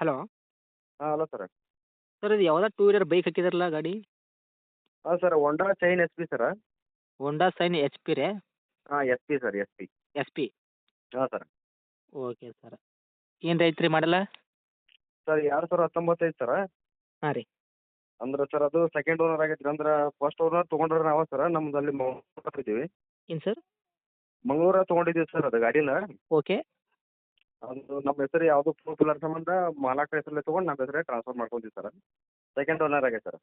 Hello? ಹಾಂ hello sir. Sir ಇದು ಯಾವುದೋ ಟೂ ವೀಲರ್ ಬೈಕ್ ಹಾಕಿದಾರಲ್ಲ ಗಾಡಿ? ಹಾಂ sir Honda Shine S P sir. Honda Shine H P ರೀ? ಹಾಂ S P sir S P S P ಹಾಂ ಸರ್. Okay sir. ಏನು ರೈತ್ರಿ ಮಾಡಲ್ಲ? ಸರ್ ಎರಡು ಸಾವಿರ ಹತ್ತೊಂಬತ್ತೈದು ಸರ. ಹಾಂ ರೀ. ಅಂದ್ರೆ ಸರ್ ಅದು ಸೆಕೆಂಡ್ ಓನರ್ ಆಗೈತೆ ರೀ ಅಂದ್ರೆ ಫಸ್ಟ್ ಓನರ್ ತೊಗೊಂಡ್ರೆ ನಾವು ಸರ್ ನಮ್ದು ಅಲ್ಲಿ ಮಂಗ್ಳೂರು ಏನು ಸರ್? ಮಂಗ್ಳೂರ ತೊಗೊಂಡಿದ್ದೀವಿ ಸರ್ ಅದು ಗಾಡಿನ. ಓಕೆ. ಅದು ನಮ್ಮ ಹೆಸರು ಯಾವುದು ಪ್ರೂಫ್ ಇಲ್ಲದ ಸಂಬಂಧ ಮಾಲಕ ಹೆಸರಲ್ಲೇ ತೊಗೊಂಡು ನಮ್ಮ ಹೆಸರೇ ಟ್ರಾನ್ಸ್ಫರ್ ಮಾಡ್ಕೊಂತೀವಿ ಸರ್ ಸೆಕೆಂಡ್ ಓನರ್ ಆಗೈತೆ ಸರ್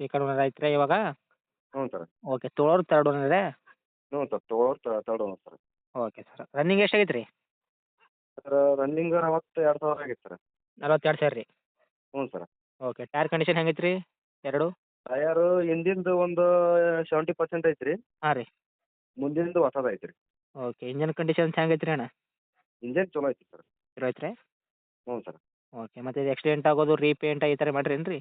ಸೆಕೆಂಡ್ ಓನರ್ ಐತ್ರಿ ಇವಾಗ? ಹ್ಞೂ ಸರ್ ಓಕೆ ತೊಳೋರು ತರ್ಡ್ ಓನರೇ ಹ್ಞೂ sir ತೊಗೊಳೋರು third owner sir okay sir running ಎಷ್ಟಾಗೈತೆ ರೀ ಸರ್ ರನ್ನಿಂಗ್ ಅವತ್ತು ಎರಡು ಸಾವಿರ ಆಗೈತೆ ಸರ್ ನಲವತ್ತೆರಡು ಸಾವಿರ ರೀ? ಹ್ಞೂ ಸರ್ ಓಕೆ ಟೈರ್ ಕಂಡೀಷನ್ ಹೆಂಗೈತೆ ರೀ ಎರಡು? ಟಯರು ಹಿಂದಿಂದು ಒಂದು ಸೆವೆಂಟಿ ಪರ್ಸೆಂಟ್ ಐತೆ ರೀ ಹಾಂ ರೀ. ಮುಂದಿಂದು ಹೊಸದು ಐತೆ ರೀ ಓಕೆ ಇಂಜನ್ ಕಂಡೀಷನ್ಸ್ ಹೆಂಗೈತೆ ರೀ ಅಣ್ಣ? ಇಂಜನ್ ಚಲೋ ಐತಿ ಸರ್ ಚಲೋ ಐತ್ರಿ ಹ್ಞೂ ಸರ್ ಓಕೆ ಮತ್ತೆ ಇದು ಆಕ್ಸಿಡೆಂಟ್ ಆಗೋದು ರೀಪೇಂಟ್ ಈ ಥರ ಮಾಡ್ರೇನು ರೀ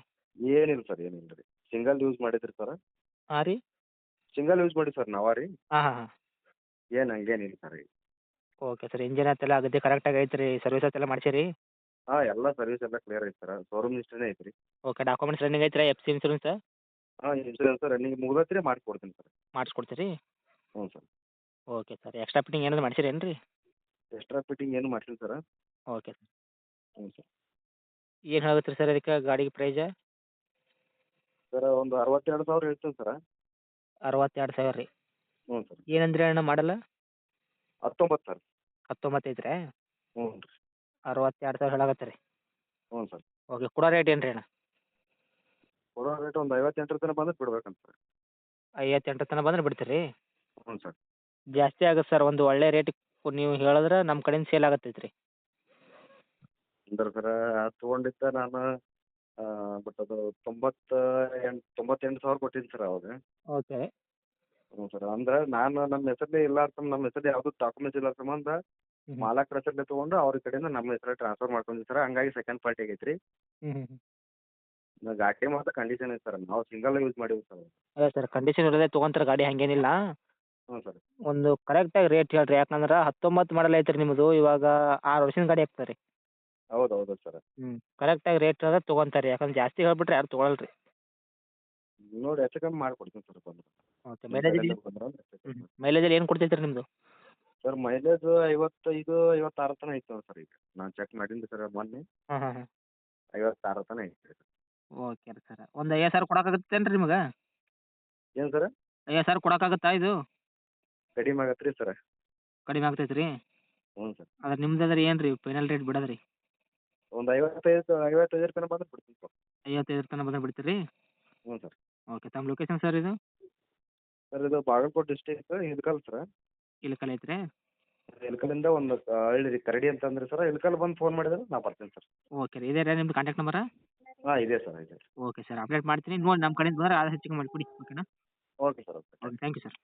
ಏನಿಲ್ಲ ಸರ್ ಏನಿಲ್ಲ ರೀ. ಸಿಂಗಲ್ ಯೂಸ್ ಮಾಡಿದ್ರಿ ಸರ್ ಹಾಂ ರೀ. ಸಿಂಗಲ್ ಯೂಸ್ ಮಾಡಿ ಸರ್ ನಾವ ರೀ? ಹಾಂ ಹಾಂ ಹಾಂ. ಏನು ಹಂಗೇನಿಲ್ಲ ಸರ್ ಓಕೆ ಸರ್ ಇಂಜಿನ್ ಅಂತೆಲ್ಲ ಅಗದಿ ಕರೆಕ್ಟಾಗಿ ಐತೆ ರೀ ಸರ್ವಿಸ್ ಅಂತೆಲ್ಲ ಮಾಡ್ಸಿರಿ? ಹಾಂ ಎಲ್ಲ ಸರ್ವಿಸ್ ಎಲ್ಲ ಕ್ಲಿಯರ್ ಐತೆ ಸರ್ ಶೋರೂಮ್ ಇಷ್ಟೇ ಐತೆ ರೀ ಓಕೆ ಡಾಕ್ಯುಮೆಂಟ್ಸ್ ರನ್ನಿಂಗ್ ಐತ್ರಿ ರೀ ಎಫ್ ಸಿ ಇನ್ಸೂರೆನ್ಸ್ ಹಾಂ ಇನ್ಸೂರೆನ್ಸ್ ರನ್ನಿಂಗ್ ಮುಗಿದ್ರೆ ಮಾಡ್ಸಿ ಕೊಡ್ತೀನಿ ಸರ್ ಮಾಡಿಸ್ಕೊಡ್ತೀರಿ? ಹ್ಞೂ sir okay sir extra fitting ಏನಾದ್ರು ಮಾಡ್ಸಿರೇನು ರೀ ಎಕ್ಸ್ಟ್ರಾ ಫಿಟ್ಟಿಂಗ್ ಏನು ಮಾಡ್ಸಿಲ್ಲ ಸರ್ ಓಕೆ ಸರ್ ಹ್ಞೂ ಸರ್ ಏನು ಹೇಳತ್ತೆ ರೀ ಸರ್ ಅದಕ್ಕೆ ಗಾಡಿಗೆ ಪ್ರೈಜ ಸರ್ ಒಂದು ಅರವತ್ತೆರಡು ಸಾವಿರ ಹೇಳ್ತೀನಿ ಸರ್ ಅರವತ್ತೆರಡು ಸಾವಿರ ರೀ. ಹ್ಞೂ ಸರ್ ಏನಂದ್ರೆ ಅಣ್ಣ ಮಾಡಲ್ಲ? ಹತ್ತೊಂಬತ್ತು ಸರ್ ಹತ್ತೊಂಬತ್ತು ಐತ್ರಿ? ಹ್ಞೂ ರೀ. ಅರವತ್ತೆರಡು ಸಾವಿರ ಹೇಳಾಗತ್ತೆ ರೀ. ಹ್ಞೂ ಸರ್ ಓಕೆ ಕೊಡೋ ರೇಟ್ ಏನು ರೀ ಅಣ್ಣ? ಕೊಡೋ ರೇಟ್ ಒಂದು ಐವತ್ತೆಂಟರ ತನಕ ಬಂದ್ರೆ ಬಿಡ್ಬೇಕಂತ ಸರ್ ಐವತ್ತೆಂಟು ತನಕ ಬಂದ್ರೆ ಬಿಡ್ತೀರಿ? ಹ್ಞೂ ಸರ್ ಜಾಸ್ತಿ ಆಗುತ್ತೆ ಸರ್ ಒಂದು ಒಳ್ಳೆ ರೇಟ್ ನೀವು ಹೇಳಿದ್ರೆ ನಮ್ಮ ಕಡೆಯಿಂದ ಸೇಲ್ ಆಗತ್ತೈತೆ ರೀ ಅಂದ್ರೆ ಸರ ತೊಗೊಂಡಿದ್ದ ನಾನು ಬಟ್ ಅದು ತೊಂಬತ್ತ ಎಂಟು ತೊಂಬತ್ತೆಂಟು ಸಾವಿರ ಕೊಟ್ಟಿದ್ದು ಸರ್ ಅವಾಗ. ಓಕೆ ಹ್ಞೂ ಸರ್ ಅಂದ್ರೆ ನಾನು ನಮ್ಮ ಹೆಸರಲ್ಲಿ ಇಲ್ಲ ಅಂತ ನಮ್ಮ ಹೆಸರಲ್ಲಿ ಯಾವುದು ಡಾಕ್ಯುಮೆಂಟ್ಸ್ ಇಲ್ಲ ಸಂಬಂಧ ಹ್ಮ್. ಮಾಲಕ್ರ ಹೆಸರಲ್ಲೇ ತೊಗೊಂಡು ಅವ್ರ ಕಡೆಯಿಂದ ನಮ್ಮ ಹೆಸರಲ್ಲಿ ಟ್ರಾನ್ಸ್ಫರ್ ಮಾಡ್ಕೊಂಡಿದ್ದು ಸರ್ ಹಂಗಾಗಿ ಸೆಕೆಂಡ್ ಪಾರ್ಟಿ ಆಗೈತೆ ರೀ ಹ್ಞೂ ಹ್ಞೂ ಗಾಡಿ ಮಾತ್ರ ಕಂಡೀಷನ್ ಐತೆ ಸರ್ ನಾವು ಸಿಂಗಲ್ ಯೂಸ್ ಮಾಡೀವಿ ಸರ್ ಅದೇ ಸರ್ ಕಂಡೀಷನ್ ಇರೋದೇ ತೊಗೊಂತಾರೆ ಗಾಡಿ ಹಾಗೇನಿಲ್ಲ. ಹ್ಞೂ ಸರ್. ಒಂದು ಕರೆಕ್ಟಾಗಿ ರೇಟ್ ಹೇಳ್ರಿ. ಯಾಕಂದ್ರೆ ಹತ್ತೊಂಬತ್ತು ಮಾಡಲ್ ಐತ್ರಿ ನಿಮ್ಮದು ಇವಾಗ ಆರು ವರ್ಷದ ಗಾಡಿ ಆಗ್ತದೆ ರೀ ಹೌದು ಹೌದು ಸರ್ ಹ್ಞೂ ಕರೆಕ್ಟಾಗಿ ರೇಟ್ ಹೇಳಿದ್ರೆ ತೊಗೊಂತಾರೆ. ಯಾಕಂದ್ರೆ ಜಾಸ್ತಿ ಹೇಳ್ಬಿಟ್ರೆ ಯಾರು ತೊಗೊಳಲ್ಲ ರೀ ನೋಡಿ ಹೆಚ್ಚು ಕಮ್ಮಿ ಮಾಡಿಕೊಡ್ತೀನಿ ಸರ್ ಓಕೆ ಮೈಲೇಜ್ ಹ್ಞೂ ಮೈಲೇಜಲ್ಲಿ ಏನು ಕೊಡ್ತೈತೆ ರೀ ನಿಮ್ಮದು ಸರ್ ಮೈಲೇಜ್ ಐವತ್ತೈದು ಐವತ್ತಾರು ತನಕ ಐತೆ ಸರ್ ಈಗ. ನಾನು ಚೆಕ್ ಮಾಡೀನಿ ಸರ್ ಮೊನ್ನೆ. ಹಾಂ ಹಾಂ ಹಾಂ. ಐವತ್ತಾರು ತನಕ ಐತೆ ಓಕೆ ರೀ ಸರ್. ಒಂದು ಐವತ್ತು ಸಾವಿರ ಕೊಡೋಕ್ಕಾಗತ್ತೇನು ರೀ ನಿಮಗೆ? ಏನು ಸರ್? ಐವತ್ತು ಸಾವಿರ ಕೊಡೋಕ್ಕಾಗತ್ತಾ ಇದು? ಕಡಿಮೆ ಆಗತ್ತೆ ರೀ ಸರ ಕಡಿಮೆ ಆಗ್ತೈತೆ ರೀ ಹ್ಞೂ ಸರ್ ಅದ್ರ ನಿಮ್ದು ಅದ್ರ ಏನು ರೀ ಫೈನಲ್ ರೇಟ್ ಬಿಡೋದು ರೀ ಒಂದು ಐವತ್ತೈದು ಐವತ್ತೈದರ ತನಕ ಬಂದ್ರೆ ಬಿಡ್ತೀನಿ ಸರ್ ಐವತ್ತೈದರ ತನಕ ಬಂದ್ರೆ ಬಿಡ್ತೀರಿ? ಹ್ಞೂ ಸರ್ ಓಕೆ ತಮ್ಮ ಲೊಕೇಶನ್ ಸರ್ ಇದು? ಸರ್ ಇದು ಬಾಗಲಕೋಟೆ ಡಿಸ್ಟಿಕ್ ಇಳಕಲ್ ಸರ ಇಳಕಲ್ ಐತ್ರಿ? ಇಲ್ಕಲಿಂದ ಒಂದು ಹಳ್ಳಿ ರೀ ಕರಡಿ ಅಂತಂದ್ರೆ ಸರ್ ಇಲ್ಕಲ್ ಬಂದು ಫೋನ್ ಮಾಡಿದ್ರೆ ನಾ ಬರ್ತೀನಿ ಸರ್ ಓಕೆ ರೀ ಇದೇ ರೀ ನಿಮ್ದು ಕಾಂಟ್ಯಾಕ್ಟ್ ನಂಬರ ಹಾಂ ಇದೆ ಸರ್ ಇದೆ ಓಕೆ ಸರ್ ಅಪ್ಡೇಟ್ ಮಾಡ್ತೀನಿ. ನೋಡಿ ನಮ್ಮ ಕಡೆಯಿಂದ ಬಂದ್ರೆ ಆದಷ್ಟು ಹೆಚ್ಚಿಗೆ ಮಾಡಿಕೊಡಿ ಓಕೆನಾ okay sir okay okay thank you sir